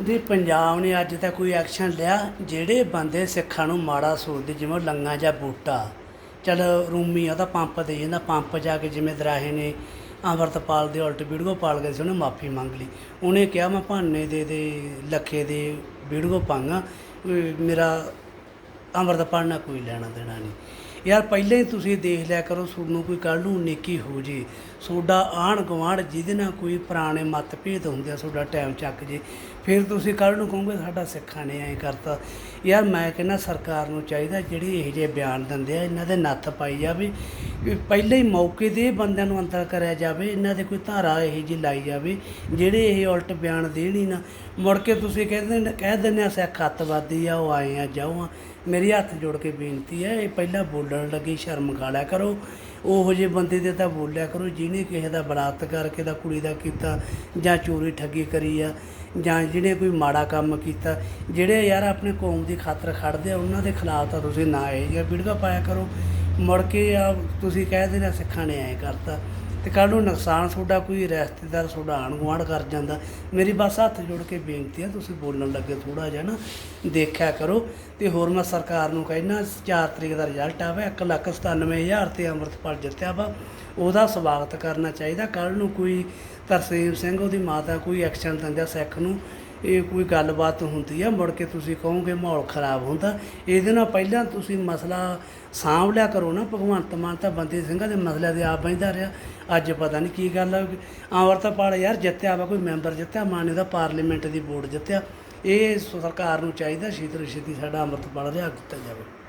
ਵੀ ਪੰਜਾਬ ਨੇ ਅੱਜ ਤੱਕ ਕੋਈ ਐਕਸ਼ਨ ਲਿਆ? ਜਿਹੜੇ ਬੰਦੇ ਸਿੱਖਾਂ ਨੂੰ ਮਾੜਾ ਸੋਚਦੇ, ਜਿਵੇਂ ਉਹ ਲੰਗਾ ਜਾਂ ਬੂਟਾ। ਚਲ ਰੂਮੀ ਆ ਤਾਂ ਪੰਪ ਦੇ ਜਾਂਦਾ। ਪੰਪ ਜਾ ਕੇ ਜਿਵੇਂ ਦਰਾਹੇ ਨੇ ਅੰਮ੍ਰਿਤਪਾਲ ਦੇ ਉਲਟ ਵੀਡੀਓ ਪਾਲ ਗਏ ਸੀ, ਉਹਨੇ ਮਾਫੀ ਮੰਗ ਲਈ। ਉਹਨੇ ਕਿਹਾ, ਮੈਂ ਭਾਨੇ ਦੇ ਦੇ, ਲੱਖੇ ਦੇ ਵੀਡੀਓ ਪਾਂਗਾ। ਮੇਰਾ ਅੰਮ੍ਰਿਤਪਾਲ ਨਾਲ ਕੋਈ ਲੈਣਾ ਦੇਣਾ ਨਹੀਂ। ਯਾਰ ਪਹਿਲਾਂ ਹੀ ਤੁਸੀਂ ਦੇਖ ਲਿਆ ਕਰੋ ਤੁਹਾਨੂੰ ਕੋਈ ਕੱਲ੍ਹ ਨੂੰ ਨੇਕੀ ਹੋ ਜੇ। ਤੁਹਾਡਾ ਆਣ ਗੁਆਂਢ ਜਿਹਦੇ ਨਾਲ ਕੋਈ ਪੁਰਾਣੇ ਮਤਭੇਦ ਹੁੰਦੇ ਆ, ਤੁਹਾਡਾ ਟਾਈਮ ਚੱਕ ਜੇ। ਫਿਰ ਤੁਸੀਂ ਕੱਲ੍ਹ ਨੂੰ ਕਹੋਗੇ, ਸਾਡਾ ਸਿੱਖਾਂ ਨੇ ਐਂ ਕਰਤਾ। ਯਾਰ ਮੈਂ ਕਹਿੰਦਾ ਸਰਕਾਰ ਨੂੰ ਚਾਹੀਦਾ ਜਿਹੜੀ ਇਹ ਜਿਹੇ ਬਿਆਨ ਦਿੰਦੇ ਆ, ਇਹਨਾਂ ਦੇ ਨੱਥ ਪਾਈ ਜਾਵੇ। ਵੀ ਪਹਿਲੇ ਹੀ ਮੌਕੇ ਤੇ ਬੰਦਿਆਂ ਨੂੰ ਅੰਤਰ ਕਰਿਆ ਜਾਵੇ, ਇਹਨਾਂ ਦੇ ਕੋਈ ਧਾਰਾ ਇਹ ਜਿਹੀ ਲਾਈ ਜਾਵੇ, ਜਿਹੜੇ ਇਹ ਉਲਟ ਬਿਆਨ ਦੇਣ ਹੀ ਨਾ। ਮੁੜ ਕੇ ਤੁਸੀਂ ਕਹਿੰਦੇ ਨੇ ਕਹਿ ਦਿੰਦੇ ਆ ਸਿੱਖ ਅੱਤਵਾਦੀ ਆ, ਉਹ ਆਏ ਆ, ਜਾਓ ਆ। ਮੇਰੀ ਹੱਥ ਜੋੜ ਕੇ ਬੇਨਤੀ ਹੈ ਇਹ ਪਹਿਲਾਂ ਬੋਲਣ ਲੱਗੀ, ਸ਼ਰਮ ਗਾਲਿਆ ਕਰੋ। ਉਹੋ ਜਿਹੇ ਬੰਦੇ ਦੇ ਤਾਂ ਬੋਲਿਆ ਕਰੋ, ਜਿਹਨੇ ਕਿਸੇ ਦਾ ਬਲਾਤਕਾਰ ਕਿਸੇ ਦਾ, ਕੁੜੀ ਦਾ ਕੀਤਾ, ਜਾਂ ਚੋਰੀ ਠੱਗੀ ਕਰੀ ਆ, ਜਾਂ ਜਿਹਨੇ ਕੋਈ ਮਾੜਾ ਕੰਮ ਕੀਤਾ। ਜਿਹੜੇ ਯਾਰ ਆਪਣੇ ਕੌਮ ਦੀ ਖਾਤਰ ਖੜਦੇ ਆ, ਉਹਨਾਂ ਦੇ ਖਿਲਾਫ ਤਾਂ ਤੁਸੀਂ ਨਾ ਇਹ ਜਿਹਾ ਵੀਡੀਓ ਪਾਇਆ ਕਰੋ। ਮੁੜ ਕੇ ਆ ਤੁਸੀਂ ਕਹਿ ਦੇਣਾ ਸਿੱਖਾਂ ਨੇ ਐਂ ਕਰਤਾ। ਤੇ ਕੱਲ੍ਹ ਨੂੰ ਨੁਕਸਾਨ ਤੁਹਾਡਾ ਕੋਈ ਰਿਸ਼ਤੇਦਾਰ ਤੁਹਾਡਾ ਆਣ ਗੁਆਂਢ ਕਰ ਜਾਂਦਾ। ਮੇਰੀ ਬਸ ਹੱਥ ਜੋੜ ਕੇ ਬੇਨਤੀ ਆ, ਤੁਸੀਂ ਬੋਲਣ ਲੱਗੇ ਥੋੜਾ ਜਿਹਾ ਨਾ, ਦੇਖਿਆ ਕਰੋ। ਤੇ ਹੋਰ ਮੈਂ ਸਰਕਾਰ ਨੂੰ ਕਹਿਣਾ 4 ਤਰੀਕ ਦਾ ਰਿਜ਼ਲਟ ਆਵੇ 197000 ਤੇ ਅੰਮ੍ਰਿਤਪਾਲ ਜਿੱਤਿਆ ਵਾ, ਉਹਦਾ ਸਵਾਗਤ ਕਰਨਾ ਚਾਹੀਦਾ। ਕੱਲ੍ਹ ਨੂੰ ਕੋਈ ਤਰਸੇਮ ਸਿੰਘ, ਉਹਦੀ ਮਾਤਾ ਕੋਈ ਐਕਸ਼ਨ ਦਿੰਦਾ ਸਿੱਖ ਨੂੰ ਇਹ ਕੋਈ ਗੱਲਬਾਤ ਹੁੰਦੀ ਆ, ਮੁੜ ਕੇ ਤੁਸੀਂ ਕਹੋਗੇ ਮਾਹੌਲ ਖਰਾਬ ਹੁੰਦਾ। ਇਹਦੇ ਨਾਲ ਪਹਿਲਾਂ ਤੁਸੀਂ ਮਸਲਾ ਸਾਂਭ ਲਿਆ ਕਰੋ ਨਾ, ਭਗਵੰਤ ਮਾਨ ਤਾਂ ਬੰਦੇ ਸਿੰਘਾਂ ਦੇ ਮਸਲੇ ਦੇ ਆਪ ਬੈਂਦਾ ਰਿਹਾ। ਅੱਜ ਪਤਾ ਨਹੀਂ ਕੀ ਗੱਲ ਆ, ਅੰਮ੍ਰਿਤਪਾਲ ਯਾਰ ਜਿੱਤਿਆ ਵਾ, ਕੋਈ ਮੈਂਬਰ ਜਿੱਤਿਆ, ਮਾਨੇ ਦਾ ਪਾਰਲੀਮੈਂਟ ਦੀ ਵੋਟ ਜਿੱਤਿਆ। ਇਹ ਸਰਕਾਰ ਨੂੰ ਚਾਹੀਦਾ ਛੇਤੀ ਤੋਂ ਛੇਤੀ ਸਾਡਾ ਅੰਮ੍ਰਿਤਪਾਲ ਲਿਆ ਦਿੱਤਾ ਜਾਵੇ।